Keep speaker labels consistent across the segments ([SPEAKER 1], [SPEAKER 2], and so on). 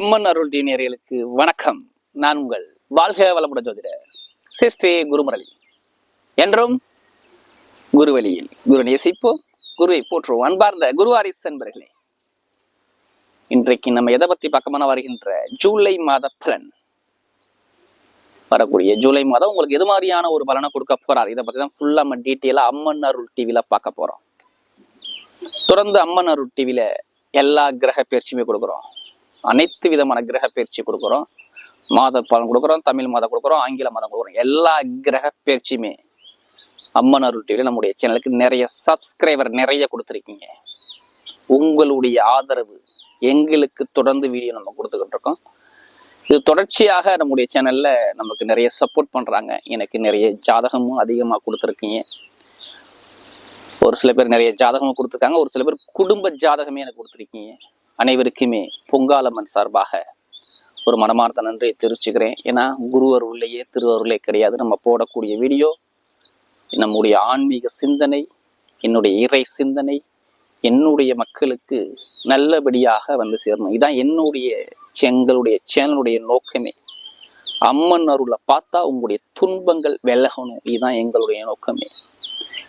[SPEAKER 1] அம்மன் அருள் டீனியர்களுக்கு வணக்கம். நான் உங்கள் வாழ்க வளமுடன் ஜோதிடர் சிஸ்ரீ குருமுரளி. என்றும் குருவழியில் குரு நேசிப்போம் குருவை போற்றுவோம். அன்பார்ந்த குருவாரிஸ் என்பர்களே இன்றைக்கு நம்ம எதை பத்தி பக்கமான வருகின்ற ஜூலை மாத பலன். வரக்கூடிய ஜூலை மாதம் உங்களுக்கு எது மாதிரியான ஒரு பலனை கொடுக்க போறார்? இதை பத்தி தான் ஃபுல்லா நம்ம டீட்டெயிலா அம்மன் அருள் டிவில பார்க்க போறோம். தொடர்ந்து அம்மன் அருள் டிவில எல்லா கிரக பயிற்சியுமே கொடுக்குறோம். அனைத்து விதமான கிரக பயிற்சி கொடுக்குறோம். மாத பலன் கொடுக்குறோம் தமிழ் மாதம் கொடுக்குறோம் ஆங்கில மாதம் கொடுக்குறோம். எல்லா கிரக பயிற்சியுமே அம்மன் அருள் டிவியில் நம்முடைய சேனலுக்கு நிறைய சப்ஸ்கிரைபர் நிறைய கொடுத்துருக்கீங்க. உங்களுடைய ஆதரவு எங்களுக்கு தொடர்ந்து வீடியோ நம்ம கொடுத்துக்கிட்டு இருக்கோம். இது தொடர்ச்சியாக நம்முடைய சேனலில் நமக்கு நிறைய சப்போர்ட் பண்ணுறாங்க எனக்கு நிறைய ஜாதகமும் அதிகமாக கொடுத்துருக்கீங்க. ஒரு சில பேர் நிறைய ஜாதகமும் கொடுத்துருக்காங்க. ஒரு சில பேர் குடும்ப ஜாதகமே எனக்கு கொடுத்துருக்கீங்க. அனைவருக்குமே பொங்காலம்மன் சார்பாக ஒரு மனமார்ந்த நன்றியை தெரிவிச்சுக்கிறேன். ஏன்னா குரு அருள்லையே திரு அருளே கிடையாது. நம்ம போடக்கூடிய வீடியோ நம்முடைய ஆன்மீக சிந்தனை என்னுடைய இறை சிந்தனை என்னுடைய மக்களுக்கு நல்லபடியாக வந்து சேரணும். இதான் என்னுடைய எங்களுடைய சேனலுடைய நோக்கமே. அம்மன் அருளை பார்த்தா உங்களுடைய துன்பங்கள் விலகணும். இதுதான் எங்களுடைய நோக்கமே.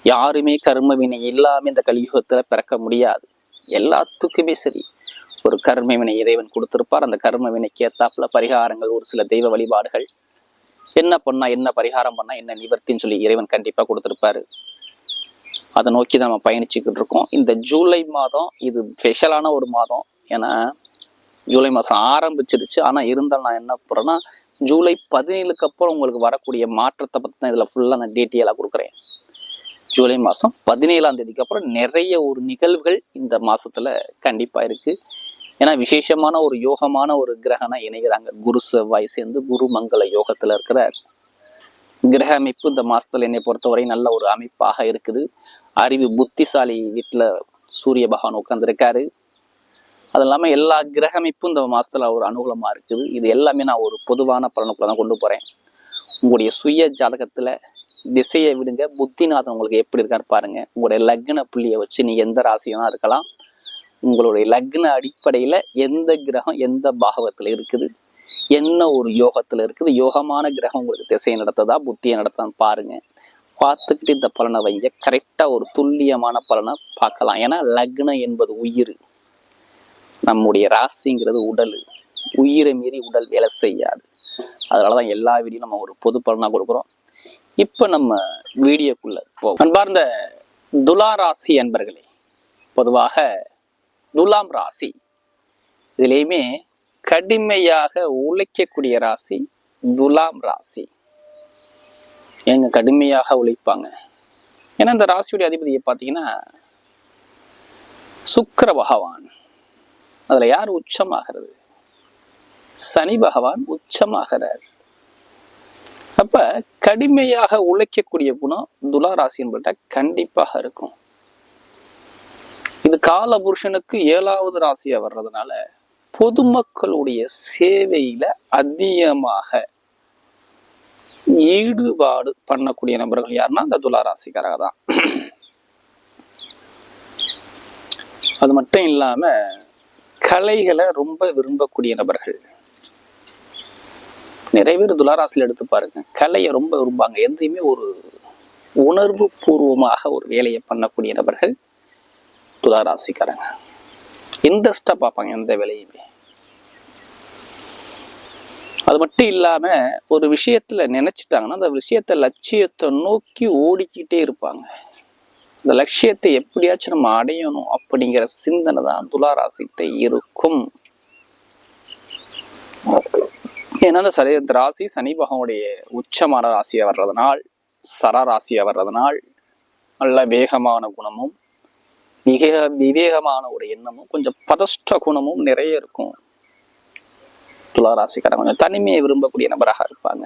[SPEAKER 1] யாருமே கர்ம வினை இல்லாமல் இந்த கலியுகத்தில் பிறக்க முடியாது. எல்லாத்துக்குமே சரி. ஒரு கர்ம வினை இறைவன் கொடுத்திருப்பார். அந்த கர்ம வினைக்கு ஏத்தாப்புல பரிகாரங்கள் ஒரு சில தெய்வ வழிபாடுகள். என்ன பண்ணா என்ன பரிகாரம் பண்ணா என்ன நிவர்த்தின்னு சொல்லி இறைவன் கண்டிப்பா கொடுத்திருப்பாரு. அதை நோக்கி தான் நம்ம பயணிச்சுக்கிட்டு இருக்கோம். இந்த ஜூலை மாதம் இது ஸ்பெஷலான ஒரு மாதம். ஏன்னா ஜூலை மாதம் ஆரம்பிச்சிருச்சு. ஆனால் இருந்தால் நான் என்ன போகிறேன்னா ஜூலை பதினேழுக்கு அப்புறம் உங்களுக்கு வரக்கூடிய மாற்றத்தை பற்றி தான் இதில் ஃபுல்லாக நான் டீட்டெயிலாக கொடுக்குறேன். ஜூலை மாதம் பதினேழாம் தேதிக்கு அப்புறம் நிறைய ஒரு நிகழ்வுகள் இந்த மாதத்தில் கண்டிப்பாக இருக்குது ஏன்னா விசேஷமான ஒரு யோகமான ஒரு கிரகனா இணைகிறாங்க. குரு செவ்வாய் சேர்ந்து குரு மங்கள யோகத்துல இருக்கிற கிரக அமைப்பு இந்த மாசத்துல என்னை பொறுத்தவரை நல்ல ஒரு அமைப்பாக இருக்குது. அறிவு புத்திசாலி வீட்டுல சூரிய பகவான் உட்கார்ந்துருக்காரு. அது இல்லாமல் எல்லா கிரக அமைப்பும் இந்த மாதத்தில் ஒரு அனுகூலமாக இருக்குது. இது எல்லாமே நான் ஒரு பொதுவான பலனுக்குள்ள தான் கொண்டு போகிறேன் உங்களுடைய சுய ஜாதகத்தில் திசையை விடுங்க. புத்திநாதன் உங்களுக்கு எப்படி இருக்காரு பாருங்க. உங்களுடைய லக்ன புள்ளியை வச்சு நீ எந்த ராசியாக இருக்கலாம். உங்களுடைய லக்ன அடிப்படையில எந்த கிரகம் எந்த பாகவத்துல இருக்குது? என்ன ஒரு யோகத்துல இருக்குது? யோகமான கிரகம் உங்களுக்கு திசையை நடத்ததா? புத்தியை நடத்தான்னு பாருங்க. பார்த்துக்கிட்டு இந்த பலனை வைங்க. கரெக்டா ஒரு துல்லியமான பலனை பார்க்கலாம். ஏன்னா லக்னம் என்பது உயிர். நம்முடைய ராசிங்கிறது உடல். உயிரை மீறி உடல் வேலை செய்யாது. அதனாலதான் எல்லா வீடியும் நம்ம ஒரு பொது பலனா கொடுக்குறோம். இப்ப நம்ம வீடியோக்குள்ள போகும் அன்பார்ந்த துலா ராசி அன்பர்களே பொதுவாக துலாம் ராசி. இதுலேயுமே கடுமையாக உழைக்கக்கூடிய ராசி துலாம் ராசி. ஏங்க கடுமையாக உழைப்பாங்க. ஏன்னா இந்த ராசியுடைய அதிபதியை பார்த்தீங்கன்னா சுக்கர பகவான். அதுல யார் உச்சமாகிறது? சனி பகவான் உச்சமாகிறார். அப்ப கடுமையாக உழைக்கக்கூடிய குணம் துலா ராசி என்பட்ட கண்டிப்பாக இருக்கும். இது கால புருஷனுக்கு ஏழாவது ராசியா வர்றதுனால பொதுமக்களுடைய சேவையில அதிகமாக ஈடுபாடு பண்ணக்கூடிய நபர்கள் யாருன்னா அந்த துலா ராசிக்காரங்க தான். அது மட்டும் இல்லாம கலைகளை ரொம்ப விரும்பக்கூடிய நபர்கள். நிறைய பேர் துளாராசியில் எடுத்து பாருங்க. கலையை ரொம்ப விரும்பாங்க எந்தையுமே ஒரு உணர்வு பூர்வமாக ஒரு வேலையை பண்ணக்கூடிய நபர்கள். துலா ராசிக்காரங்க. இன்ட்ரெஸ்டாக பார்ப்பாங்க எந்த வேலையுமே. அது மட்டும் இல்லாமல் ஒரு விஷயத்தில் நினச்சிட்டாங்கன்னா அந்த விஷயத்தை லட்சியத்தை நோக்கி ஓடிக்கிட்டே இருப்பாங்க. இந்த லட்சியத்தை எப்படியாச்சும் நம்ம அடையணும் அப்படிங்கிற சிந்தனை தான் துளாராசிட்ட இருக்கும். ஏன்னா அந்த சரி இந்த ராசி சனி பகவனுடைய உச்சமான ராசியாக வர்றதுனால் சரராசியாக வர்றதுனால் நல்ல வேகமான குணமும் மிக விவேகமான ஒரு எண்ணமும் கொஞ்சம் பதஷ்ட குணமும் நிறைய இருக்கும். துளாராசிக்காரன் கொஞ்சம் தனிமையை விரும்பக்கூடிய நபராக இருப்பாங்க.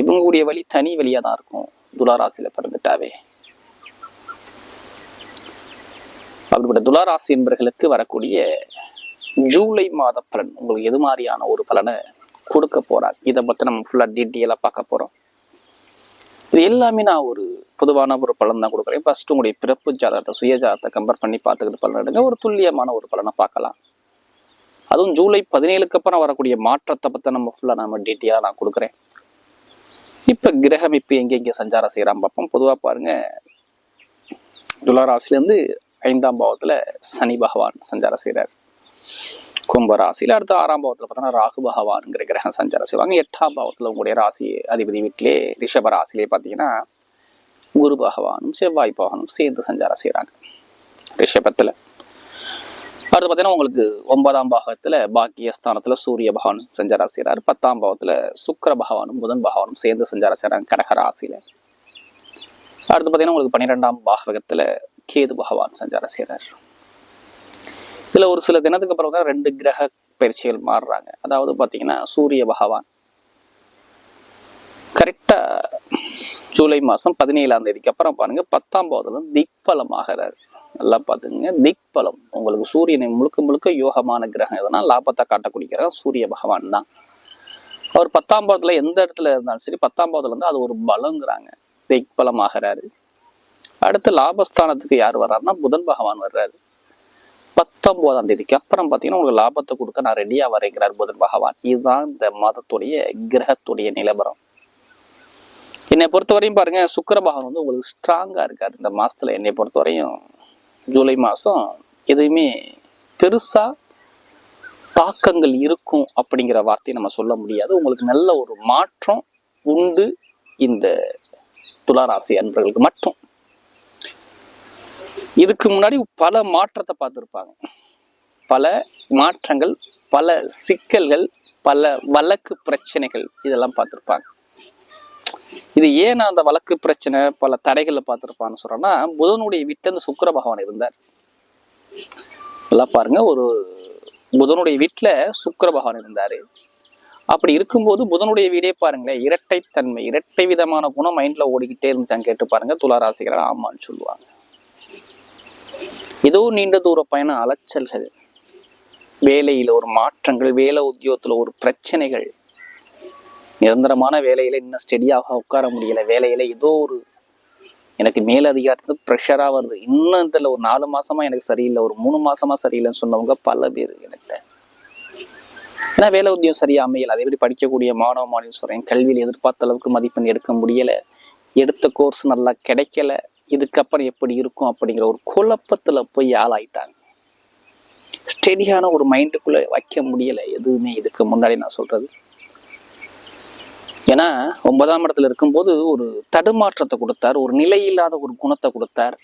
[SPEAKER 1] இவங்களுடைய வழி தனி வழியாக தான் இருக்கும். துளாராசியில் பிறந்துட்டாவே. அப்படிப்பட்ட துளாராசி என்பர்களுக்கு வரக்கூடிய ஜூலை மாத பலன் உங்களுக்கு எது மாதிரியான ஒரு பலனை கொடுக்க போறார்? இதை பத்தி நம்ம ஃபுல்லா டீட்டெயிலாக பார்க்க போறோம். இது எல்லாமே நான் ஒரு பொதுவான ஒரு பலன் தான் கொடுக்குறேன். ஃபர்ஸ்ட் உங்களுடைய பிறப்பு ஜாதகத்தை சுய ஜாதகத்தை கம்பேர் பண்ணி பார்த்துக்கிட்டு பலன் எடுங்க. ஒரு துல்லியமான ஒரு பலனை பார்க்கலாம். அதுவும் ஜூலை பதினேழுக்கு அப்புறம் வரக்கூடிய மாற்றத்தை பற்றி நம்ம ஃபுல்லா நம்ம டீட்டெயிலாக நான் கொடுக்குறேன். இப்போ கிரகம் இப்போ எங்கெங்கே சஞ்சாரம் செய்கிறான் பார்ப்போம். பொதுவாக பாருங்க துளாராசிலேருந்து ஐந்தாம் பாவத்துல சனி பகவான் சஞ்சாரம் செய்கிறார் கும்ப ராசியில அடுத்து ஆறாம் பாவத்தில் பார்த்தோன்னா ராகு பகவான்ங்கிற கிரகம் சஞ்சாரம் செய்வாங்க. எட்டாம் பாவத்தில் உங்களுடைய ராசி அதிபதி வீட்டிலே ரிஷப ராசிலே பார்த்தீங்கன்னா குரு பகவானும் செவ்வாய் பகவானும் சேர்ந்து சஞ்சாரம் செய்கிறாங்க ரிஷபத்துல. அடுத்து பார்த்தீங்கன்னா உங்களுக்கு ஒன்பதாம் பாகத்துல பாக்கியஸ்தானத்துல சூரிய பகவான் சஞ்சாரம் செய்கிறார் பத்தாம் பாவத்துல சுக்கிர பகவானும் புதன் பகவானும் சேர்ந்து சஞ்சாரம் செய்கிறாங்க கடக ராசியில. அடுத்து பார்த்தீங்கன்னா உங்களுக்கு பன்னிரெண்டாம் பாகத்தில் கேது பகவான் சஞ்சாரம் செய்கிறார் இதுல ஒரு சில தினத்துக்கு அப்புறம் தான் ரெண்டு கிரக பயிற்சிகள் மாறுறாங்க. அதாவது பார்த்தீங்கன்னா சூரிய பகவான். கரெக்டாக ஜூலை மாசம் பதினேழாம் தேதிக்கு அப்புறம் பாருங்க பத்தாம் பாவத்துல திக்பலம் ஆகிறார் நல்லா பார்த்துங்க திக்பலம். உங்களுக்கு சூரியனை முழுக்க முழுக்க யோகமான கிரகம் எதுனா லாபத்தை காட்டக்கூடிய கிரகம் சூரிய பகவான் தான். அவர் பத்தாம் பாவத்தில் எந்த இடத்துல இருந்தாலும் சரி பத்தாம் பாவத்துல இருந்து அது ஒரு பலங்கிறாங்க. திக்பலம் ஆகிறாரு அடுத்து லாபஸ்தானத்துக்கு யார் வர்றாருன்னா புதன் பகவான் வர்றாரு. பத்தொன்பதாம் தேதிக்கு அப்புறம் பார்த்தீங்கன்னா உங்களுக்கு லாபத்தை கொடுக்க நான் ரெடியாக வரைகிறார் புதன் பகவான். இதுதான் இந்த மதத்துடைய கிரகத்துடைய நிலவரம். என்னை பொறுத்தவரையும் பாருங்க சுக்கர பகவான் வந்து உங்களுக்கு ஸ்ட்ராங்காக இருக்கார். இந்த மாதத்தில் என்னை பொறுத்தவரையும் ஜூலை மாதம் எதுவுமே பெருசாக தாக்கங்கள் இருக்கும் அப்படிங்கிற வார்த்தையை நம்ம சொல்ல முடியாது. உங்களுக்கு நல்ல ஒரு மாற்றம் உண்டு இந்த துளாராசி அன்பர்களுக்கு. மட்டும் இதுக்கு முன்னாடி பல மாற்றத்தை பார்த்துருப்பாங்க. பல மாற்றங்கள் பல சிக்கல்கள் பல வழக்கு பிரச்சனைகள் இதெல்லாம் பார்த்துருப்பாங்க. இது ஏன் அந்த வழக்கு பிரச்சனை பல தடைகளை பார்த்துருப்பான்னு சொல்றேன்னா புதனுடைய வீட்டில் அந்த சுக்கர பகவான் இருந்தார். நல்லா பாருங்க ஒரு புதனுடைய வீட்டில் சுக்கர பகவான் இருந்தாரு. அப்படி இருக்கும்போது புதனுடைய வீடே பாருங்களேன் இரட்டைத்தன்மை இரட்டை விதமான குணம் மைண்ட்ல ஓடிக்கிட்டே இருந்துச்சான்னு கேட்டு பாருங்க துளாராசிகரன் ஆமான்னு சொல்லுவாங்க. ஏதோ நீண்ட தூர பயண அலைச்சல்கள் வேலையில் ஒரு மாற்றங்கள் வேலை உத்தியோகத்தில் ஒரு பிரச்சனைகள் நிரந்தரமான வேலையில இன்னும் ஸ்டெடியாக உட்கார முடியல வேலையில ஏதோ ஒரு எனக்கு மேலதிகாரத்துக்கு ப்ரெஷராக வருது. இன்னும் இதில் ஒரு நாலு மாசமா எனக்கு சரியில்லை ஒரு மூணு மாசமா சரியில்லைன்னு சொன்னவங்க பல பேர் எனக்கு ஏன்னா வேலை உத்தியோகம் சரியா அமையல. அதே மாதிரி படிக்கக்கூடிய மாணவ மாணவி சொல்றேன் கல்வியில் எதிர்பார்த்த அளவுக்கு மதிப்பெண் எடுக்க முடியல. எடுத்த கோர்ஸ் நல்லா கிடைக்கல. இதுக்கப்புறம் எப்படி இருக்கும் அப்படிங்கிற ஒரு குழப்பத்தில் போய் ஆளாயிட்டாங்க. ஸ்டெடியான ஒரு மைண்டுக்குள்ளே வைக்க முடியல எதுவுமே. இதுக்கு முன்னாடி நான் சொல்கிறது ஏன்னா ஒன்பதாம் இடத்துல இருக்கும்போது ஒரு தடுமாற்றத்தை கொடுத்தார் ஒரு நிலை இல்லாத ஒரு குணத்தை கொடுத்தார்.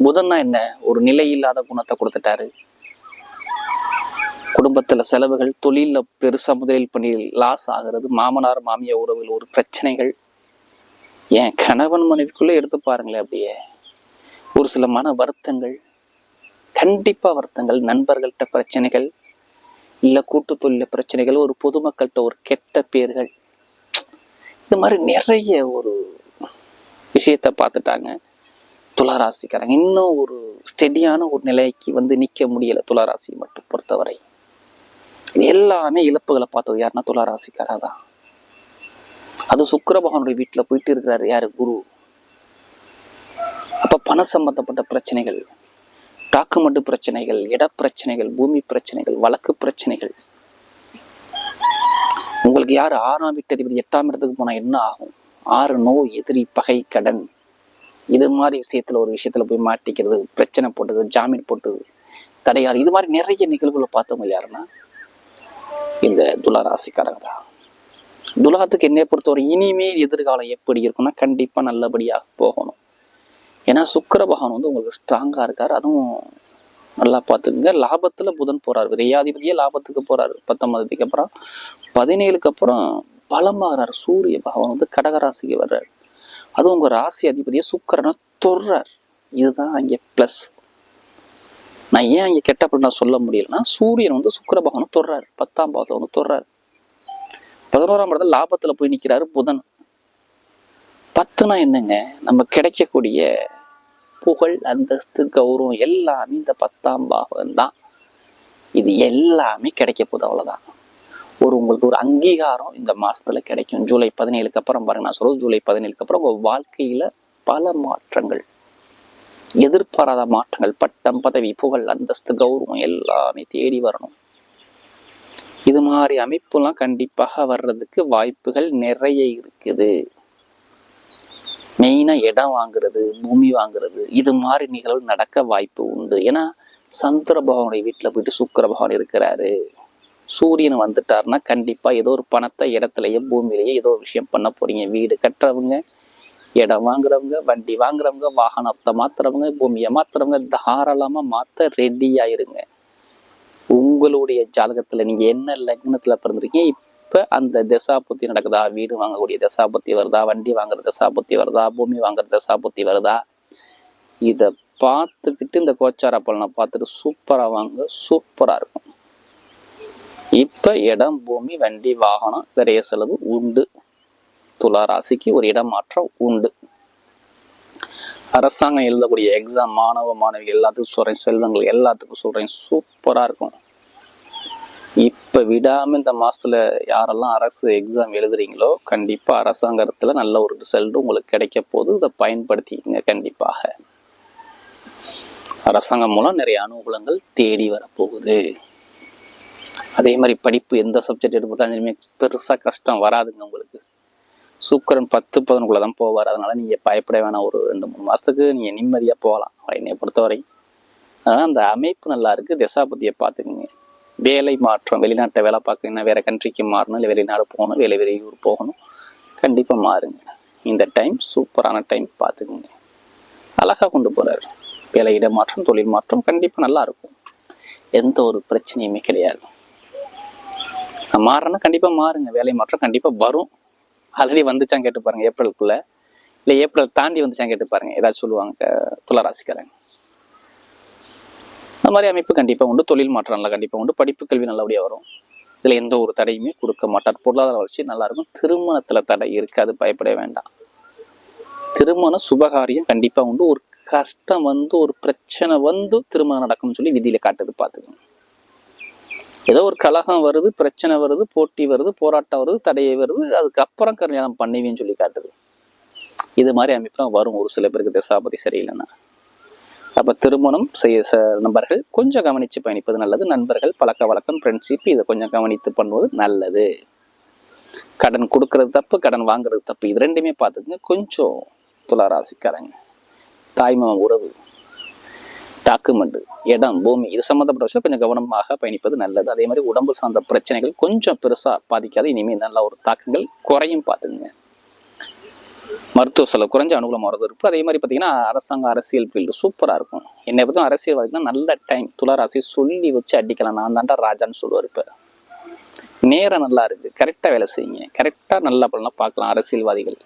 [SPEAKER 1] புதன்னா என்ன? ஒரு நிலை இல்லாத குணத்தை கொடுத்துட்டாரு. குடும்பத்தில் செலவுகள் தொழிலில் பெருசா முதலில் பண்ணி லாஸ் ஆகிறது மாமனார் மாமியார் உறவில் ஒரு பிரச்சனைகள் ஏன் கணவன் மனைவிக்குள்ளே எடுத்து பாருங்களேன் அப்படியே. ஒரு சில மன வருத்தங்கள் கண்டிப்பாக வருத்தங்கள் நண்பர்கள்ட்ட பிரச்சனைகள் இல்லை கூட்டு தொழில பிரச்சனைகள் ஒரு பொதுமக்கள்கிட்ட ஒரு கெட்ட பேர்கள். இந்த மாதிரி நிறைய ஒரு விஷயத்த பார்த்துட்டாங்க. துளாராசிக்காரங்க. இன்னும் ஒரு ஸ்டெடியான ஒரு நிலைக்கு வந்து நிற்க முடியல துளாராசி மட்டும் பொறுத்தவரை. எல்லாமே இழப்புகளை பார்த்தது யாருன்னா துளாராசிக்காரா தான். அது சுக்கர பகவானுடைய வீட்டில் போயிட்டு இருக்கிறாரு. யாரு? குரு. அப்போ பண சம்பந்தப்பட்ட பிரச்சனைகள் டாக்குமெண்ட் பிரச்சனைகள் இட பிரச்சனைகள் பூமி பிரச்சனைகள் வழக்கு பிரச்சனைகள். உங்களுக்கு யார் ஆறாம் வீட்டு அதிபதி எட்டாம் இடத்துக்கு போனால் என்ன ஆகும்? ஆறு நோய் எதிரி பகை கடன். இது மாதிரி விஷயத்துல ஒரு விஷயத்துல போய் மாட்டிக்கிறது பிரச்சனை போட்டது ஜாமீன் போட்டு தடையாறு. இது மாதிரி நிறைய நிகழ்வுகளை பார்த்தவங்க யாருன்னா? இந்த துளராசிக்காரங்க தான். துலாத்துக்கு என்னை பொறுத்தவரை இனிமேல் எதிர்காலம் எப்படி இருக்கும்னா கண்டிப்பாக நல்லபடியாக போகணும். ஏன்னா சுக்கர பகவான் வந்து உங்களுக்கு ஸ்ட்ராங்காக இருக்கார். அதுவும் நல்லா பார்த்துக்குங்க. லாபத்தில் புதன் போகிறார் விரையாதிபதியே லாபத்துக்கு போகிறார் பத்தொன்பதுக்கு அப்புறம் பதினேழுக்கு அப்புறம் பலமாகிறார் சூரிய பகவான் வந்து கடகராசிக்கு வர்றார். அதுவும் உங்கள் ராசி அதிபதியை சுக்கரனை தொடுறார். இதுதான் அங்கே ப்ளஸ் நான் ஏன் அங்கே கெட்ட அப்படின்னா நான் சொல்ல முடியலன்னா சூரியன் வந்து சுக்கர பகவானை தொடுறாரு. பத்தாம் பாவத்தை வந்து தொடுறாரு. பதினோராம் இடத்துல லாபத்தில் போய் நிற்கிறாரு புதன். பத்துனா என்னங்க? நம்ம கிடைக்கக்கூடிய புகழ் அந்தஸ்து கௌரவம் எல்லாமே இந்த பத்தாம் பாகம் தான். இது எல்லாமே கிடைக்க போகுது அவ்வளோதான் ஒரு உங்களுக்கு ஒரு அங்கீகாரம் இந்த மாதத்தில் கிடைக்கும். ஜூலை பதினேழுக்கு அப்புறம் பாருங்க நான் சொல்கிறது ஜூலை பதினேழுக்கு அப்புறம் உங்கள் வாழ்க்கையில் பல மாற்றங்கள். எதிர்பாராத மாற்றங்கள் பட்டம் பதவி புகழ் அந்தஸ்து கௌரவம் எல்லாமே தேடி வரணும். இது மாதிரி அமைப்புலாம் கண்டிப்பாக வர்றதுக்கு வாய்ப்புகள் நிறைய இருக்குது. மெயினா இடம் வாங்குறது பூமி வாங்குறது இது மாதிரி நிகழ்வு நடக்க வாய்ப்பு உண்டு. ஏன்னா சந்திர பகவானுடைய வீட்டில் போயிட்டு சுக்கர பகவான் இருக்கிறாரு. சூரியன் வந்துட்டாருன்னா கண்டிப்பா ஏதோ ஒரு பணத்தை இடத்துலயே பூமியிலேயே ஏதோ ஒரு விஷயம் பண்ண போறீங்க. வீடு கட்டுறவங்க இடம் வாங்குறவங்க வண்டி வாங்குறவங்க வாகனத்தை மாத்துறவங்க பூமியை மாத்துறவங்க தாராளமா மாத்த ரெடி ஆயிருங்க உங்களுடைய ஜாதகத்துல நீங்க என்ன லக்னத்துல பிறந்திருக்கீங்க? இப்ப அந்த தசாபுத்தி நடக்குதா? வீடு வாங்கக்கூடிய தசாபுத்தி வருதா? வண்டி வாங்குற தசாபுத்தி வருதா? பூமி வாங்குற தசாபுத்தி வருதா? இத பார்த்துக்கிட்டு இந்த கோச்சார பலனை பார்த்துட்டு சூப்பரா வாங்க சூப்பரா இருக்கும். இப்ப இடம் பூமி வண்டி வாகனம் விரைய செலவு உண்டு. துலா ராசிக்கு ஒரு இடம் மாற்றம் உண்டு. அரசாங்கம் எழுதக்கூடிய எக்ஸாம் மாணவ மாணவிகள் எல்லாத்துக்கும் சொல்றேன் செல்வங்கள் எல்லாத்துக்கும் சொல்றேன் சூப்பரா இருக்கும். இப்போ விடாமல் இந்த மாதத்தில் யாரெல்லாம் அரசு எக்ஸாம் எழுதுறீங்களோ கண்டிப்பாக அரசாங்கத்தில் நல்ல ஒரு ரிசல்ட் உங்களுக்கு கிடைக்க போது இதை பயன்படுத்திக்கங்க கண்டிப்பாக. அரசாங்கம் மூலம் நிறைய அனுகூலங்கள் தேடி வரப்போகுது. அதே மாதிரி படிப்பு எந்த சப்ஜெக்ட் எடுத்தாலுமே பெருசாக கஷ்டம் வராதுங்க உங்களுக்கு. சூக்கரன் பத்து பதினொன்றுக்குள்ள தான் போவார். அதனால் நீங்கள் பயப்பட வேணாம். ஒரு ரெண்டு மூணு மாதத்துக்கு நீங்கள் நிம்மதியாக போகலாம். என்னை பொறுத்தவரை. அதனால் அந்த அமைப்பு நல்லா இருக்கு. திசாபதியை பார்த்துக்குங்க. வேலை மாற்றம் வெளிநாட்டை வேலை பார்க்குறீங்கன்னா வேற கண்ட்ரிக்கு மாறணும் இல்லை வெளிநாடு போகணும் வேலை வெளியூர் போகணும் கண்டிப்பாக மாறுங்க. இந்த டைம் சூப்பரான டைம் பார்த்துக்குங்க. அழகாக கொண்டு போகிறார் வேலை இட மாற்றம் தொழில் மாற்றம் கண்டிப்பாக நல்லா இருக்கும். எந்த ஒரு பிரச்சனையுமே கிடையாது. மாறனா கண்டிப்பாக மாறுங்க. வேலை மாற்றம் கண்டிப்பாக வரும். ஆல்ரெடி வந்துச்சான்னு கேட்டு பாருங்கள் ஏப்ரலுக்குள்ளே இல்லை ஏப்ரல் தாண்டி வந்துச்சான்னு கேட்டு பாருங்கள் ஏதாச்சும் சொல்லுவாங்க துளராசிக்காரங்க. அந்த மாதிரி அமைப்பு கண்டிப்பாக உண்டு. தொழில் மாற்றம் நல்லா கண்டிப்பா உண்டு. படிப்பு கல்வி நல்லபடியாக வரும். இதுல எந்த ஒரு தடையுமே கொடுக்க மாட்டார். பொருளாதார வளர்ச்சி நல்லா இருக்கும். திருமணத்துல தடை இருக்காது. பயப்பட வேண்டாம். திருமணம் சுபகாரியம் கண்டிப்பா உண்டு. ஒரு கஷ்டம் வந்து ஒரு பிரச்சனை வந்து திருமணம் நடக்கும்னு சொல்லி விதியில காட்டுது. பார்த்துக்கோங்க. ஏதோ ஒரு கலகம் வருது பிரச்சனை வருது போட்டி வருது போராட்டம் வருது தடையை வருது. அதுக்கப்புறம் கல்யாணம் பண்ணுவேன்னு சொல்லி காட்டுது. இது மாதிரி அமைப்புலாம் வரும். ஒரு சில பேருக்கு தசாபதி சரியில்லைன்னா. அப்போ திருமணம் செய்ய ச- நபர்கள் கொஞ்சம் கவனித்து பயணிப்பது நல்லது. நண்பர்கள் பழக்க வழக்கம் ஃப்ரெண்ட்ஷிப் இதை கொஞ்சம் கவனித்து பண்ணுவது நல்லது. கடன் கொடுக்கறது தப்பு கடன் வாங்குறது தப்பு. இது ரெண்டுமே பார்த்துக்குங்க. கொஞ்சம் துளாராசிக்காரங்க. தாய்மாம உறவு டாக்குமெண்ட் இடம் பூமி இது சம்மந்தப்பட்ட விஷயம் கொஞ்சம் கவனமாக பயணிப்பது நல்லது. அதே மாதிரி உடம்பு சார்ந்த பிரச்சனைகள் கொஞ்சம் பெருசாக பாதிக்காது. இனிமேல் நல்ல ஒரு தாக்கங்கள் குறையும் பார்த்துங்க மருத்துவ செலவு குறைஞ்ச அனுகூலம் வரது இருக்கும் அதே மாதிரி பார்த்தீங்கன்னா அரசாங்க அரசியல் ஃபீல்டு சூப்பராக இருக்கும். என்னை பற்றி அரசியல் பார்த்தீங்கன்னா நல்ல டைம் துளாராசி சொல்லி வச்சு அடிக்கலாம். நான் தாண்டா ராஜான்னு சொல்லுவார் இப்போ. நேரம் நல்லா இருக்கு. கரெக்டாக வேலை செய்யுங்க. கரெக்டாக நல்லா பலனா பார்க்கலாம் அரசியல்வாதிகள்.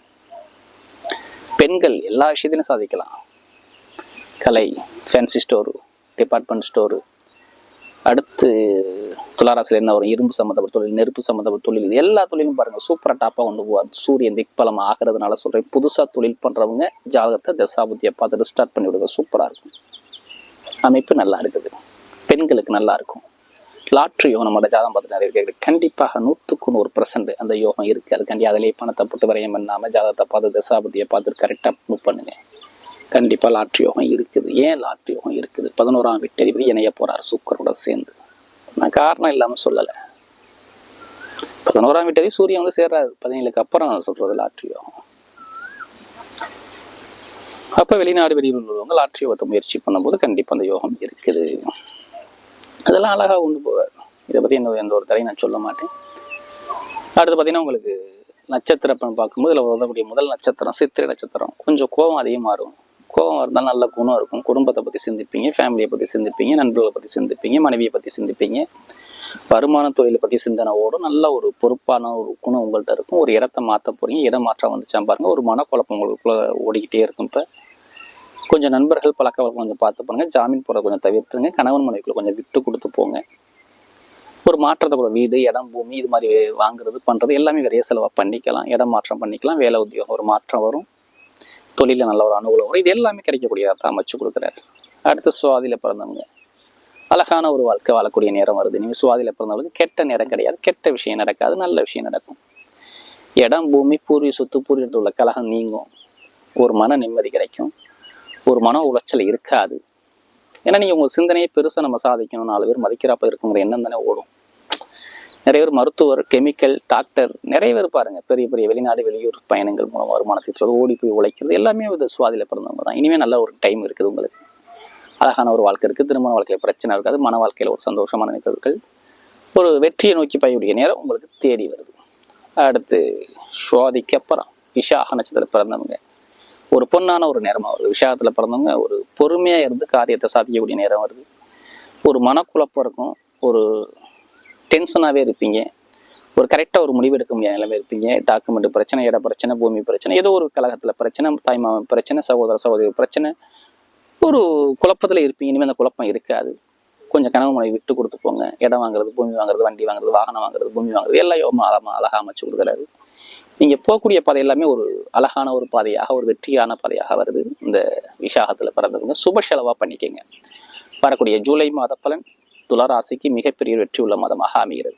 [SPEAKER 1] பெண்கள் எல்லா விஷயத்திலும் சாதிக்கலாம். கலை ஃபேன்சி ஸ்டோரு டிபார்ட்மெண்ட் ஸ்டோரு அடுத்து துளாராசியில் என்ன வரும்? இரும்பு சம்மந்தப்பட்ட தொழில் நெருப்பு சம்மந்தப்பட்ட தொழில் இது எல்லா தொழிலும் பாருங்க. சூப்பராக டாப்பாக கொண்டு போவார் சூரியன் திக்பலம் ஆகிறதுனால சொல்கிறேன் புதுசாக தொழில் பண்ணுறவங்க ஜாதகத்தை தசாபுத்தியை பார்த்துட்டு ஸ்டார்ட் பண்ணி விடுங்க. சூப்பராக இருக்கும். அமைப்பு நல்லா இருக்குது. பெண்களுக்கு நல்லா இருக்கும். லாட்ரி யோகம் நம்மளோட ஜாதகம் பார்த்து நிறைய கேட்குது கண்டிப்பாக நூற்றுக்கு நூறு பர்சன்ட் அந்த யோகம் இருக்குது அதுக்காண்டி அதிலேயே பணத்தை போட்டு வரையம் பண்ணாமல் ஜாதகத்தை பார்த்து தசாபதியை பார்த்து கரெக்டாக மூவ் பண்ணுங்கள் கண்டிப்பா லாட்ரி யோகம் இருக்குது. ஏன் லாட்ரி யோகம் இருக்குது? பதினோராம் வீட்டதிபதி இணைய போறார் சுக்கரோட சேர்ந்து. நான் காரணம் இல்லாம சொல்லல. பதினோராம் வீட்டதி சூரியன் வந்து சேர்றாரு. பதினேழுக்கு அப்புறம் நான் சொல்றது லாட்ரி யோகம். அப்ப வெளிநாடு வெளியூர் உள்ளவங்க லாட்ரி யோகத்தை முயற்சி பண்ணும்போது கண்டிப்பா அந்த யோகம் இருக்குது. அதெல்லாம் அழகா கொண்டு போவார். இதை பத்தி என்ன எந்த ஒரு தடையும் நான் சொல்ல மாட்டேன். அடுத்து பார்த்தீங்கன்னா உங்களுக்கு நட்சத்திரப்பன் பார்க்கும்போது இதில் வரக்கூடிய முதல் நட்சத்திரம் சித்திரை நட்சத்திரம். கொஞ்சம் கோபம் அதிகமாக இருக்கும் கோபம் இருந்தால் நல்ல குணம் இருக்கும். குடும்பத்தை பற்றி சிந்திப்பீங்க ஃபேமிலியை பற்றி சிந்திப்பீங்க நண்பர்களை பற்றி சிந்திப்பீங்க மனைவியை பற்றி சிந்திப்பீங்க. வருமான தொழிலை பற்றி சிந்தனை ஓடும் நல்ல ஒரு பொறுப்பான ஒரு குணம் உங்கள்கிட்ட இருக்கும். ஒரு இடத்த மாற்ற போகிறீங்க இடம் மாற்றம் வந்துச்சான் பாருங்கள் ஒரு மனக்குழப்பம் உங்களுக்குள்ளே ஓடிக்கிட்டே இருக்கும் இப்போ. கொஞ்சம் நண்பர்கள் பழக்க வழக்கம் கொஞ்சம் பார்த்து பாருங்கள் ஜாமீன் போகிற கொஞ்சம் தவிர்த்துங்க கணவன் மனைவிக்குள்ள கொஞ்சம் விட்டு கொடுத்து போங்க. ஒரு மாற்றத்தை கூட வீடு இடம் பூமி இது மாதிரி வாங்குறது பண்ணுறது எல்லாமே விரைய செலவாக பண்ணிக்கலாம். இடம் மாற்றம் பண்ணிக்கலாம் வேலை உத்தியோகம் ஒரு மாற்றம் வரும். தொழிலில் நல்ல ஒரு அனுகூலம் இது எல்லாமே கிடைக்கக்கூடியதாக தான் அமைச்சு கொடுக்குறாரு. அடுத்து சுவாதியில் பிறந்தவங்க. அழகான ஒரு வாழ்க்கை வாழக்கூடிய நேரம் வருது. நீங்கள் சுவாதியில் பிறந்தவங்களுக்கு கெட்ட நேரம் கிடையாது. கெட்ட விஷயம் நடக்காது. நல்ல விஷயம் நடக்கும். இடம் பூமி பூர்வீக சொத்து பூர்வீகத்தில் உள்ள கலகம் நீங்கும். ஒரு மன நிம்மதி கிடைக்கும். ஒரு மன உளைச்சல் இருக்காது. ஏன்னா நீங்கள் உங்கள் சிந்தனையை பெருசாக நம்ம சாதிக்கணும் நாலு பேர் மதிக்கிறாப்ப இருக்குங்கிற எண்ணம் தானே ஓடும். நிறைய பேர் மருத்துவர் கெமிக்கல் டாக்டர் நிறைய பேர் பாருங்க. பெரிய பெரிய வெளிநாடு வெளியூர் பயணங்கள் மூலம் வருமானத்தை ஈட்டுறது, ஓடி போய் உழைக்கிறது எல்லாமே இது சுவாதியில் பிறந்தவங்க தான். இனிமேல் நல்ல ஒரு டைம் இருக்குது உங்களுக்கு. அழகான ஒரு வாழ்க்கை இருக்குது. திருமண வாழ்க்கையில் பிரச்சனை இருக்காது. மன வாழ்க்கையில் ஒரு சந்தோஷமான நிகழ்வுகள் ஒரு வெற்றியை நோக்கி பயவுடைய நேரம் உங்களுக்கு தேடி வருது. அடுத்து சுவாதிக்கு அப்புறம் விஷாக நட்சத்திரத்தில் பிறந்தவங்க. ஒரு பொன்னான ஒரு நேரமாக வருது. விஷாகத்துல பிறந்தவங்க ஒரு பொறுமையாக இருந்து காரியத்தை சாதிக்கக்கூடிய நேரம் வருது. ஒரு மனக்குழப்பம் இருக்கும். ஒரு டென்ஷனாகவே இருப்பீங்க. ஒரு கரெக்டாக ஒரு முடிவு எடுக்க முடியாத நிலைமை இருப்பீங்க. டாக்குமெண்ட் பிரச்சனை இட பிரச்சனை பூமி பிரச்சனை ஏதோ ஒரு கழகத்தில் பிரச்சனை தாய்மாமன் பிரச்சனை சகோதர சகோதரி பிரச்சனை. ஒரு குழப்பத்தில் இருப்பீங்க. இனிமேல் அந்த குழப்பம் இருக்காது. கொஞ்சம் கனவு மனைவி விட்டு கொடுத்து போங்க. இடம் வாங்குறது பூமி வாங்குறது வண்டி வாங்குறது வாகனம் வாங்குறது பூமி வாங்குறது எல்லாம் யோகமா அழகா அழகா அமைச்சு கொடுக்குறாரு நீங்கள் போகக்கூடிய பாதை எல்லாமே ஒரு அழகான ஒரு பாதையாக ஒரு வெற்றியான பாதையாக வருது. இந்த விசாகத்தில் பிறந்தவங்க. சுப செலவாக பண்ணிக்கங்க. வரக்கூடிய ஜூலை மாத பலன் துளராசிக்கு மிகப்பெரிய வெற்றியுள்ள மாதமாக அமைகிறது.